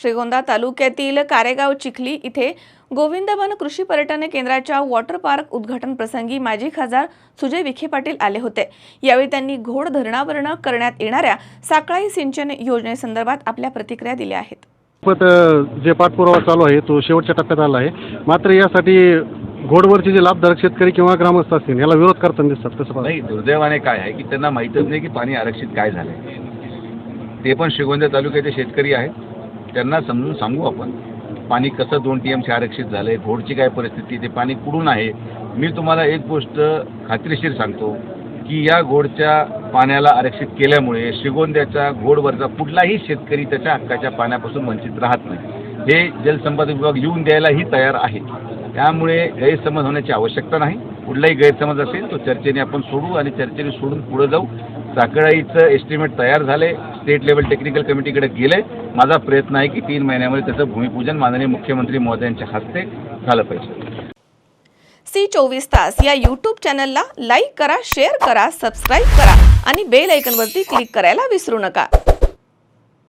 श्रीगोंदा तालुक्यातील कारेगाव चिखली इथे गोविंदवन कृषी पर्यटन केंद्राच्या वॉटर पार्क उद्घाटन प्रसंगी माजी खासदार सुजय विखे पाटील आले होते. यावेळी त्यांनी घोड धरणावरनं करण्यात येणाऱ्या साकळाई सिंचन योजनेसंदर्भात आपल्या प्रतिक्रिया दिल्या आहेत. जे पाठपुरावा चालू आहे तो शेवटच्या टप्प्यात आला आहे. मात्र यासाठी घोडवरचे जे लाभधारक शेतकरी किंवा ग्रामस्थ असतील याला विरोध करताना दिसतात. कसं पाहता? नाही दुर्दैवाने काय आहे की त्यांना माहीतच नाही की पाणी आरक्षित काय झालं ते पण श्रीगोंदा तालुक्याचे शेतकरी आहेत. त्यांना समजून सांगू आपण. पाणी कसं दोन टी एमसी आरक्षित झालं आहे घोडची काय परिस्थिती ते पाणी कुठून आहे? मी तुम्हाला एक गोष्ट खात्रीशीर सांगतो की या घोडच्या पाण्याला आरक्षित केल्यामुळे शिगोंद्याचा घोडवरचा कुठलाही शेतकरी त्याच्या हक्काच्या पाण्यापासून वंचित राहत नाही. हे जलसंपदा विभाग येऊन द्यायलाही तयार आहे. त्यामुळे गैरसमज होण्याची आवश्यकता नाही. कुठलाही गैरसमज असेल तो चर्चेने आपण सोडू आणि चर्चेने सोडून पुढे जाऊ. साखळाईचं एस्टिमेट तयार झाले स्टेट लेवल टेक्निकल कमिटीकडे गेले. माझा प्रयत्न आहे की तीन महिन्यामध्ये त्याचं भूमिपूजन माननीय मुख्यमंत्री महोदयांच्या हस्ते झालं पाहिजे. सी चोवीस तास या यूट्यूब चॅनलला लाईक करा शेअर करा सबस्क्राईब करा आणि बेल ऐकनवरती क्लिक करायला विसरू नका.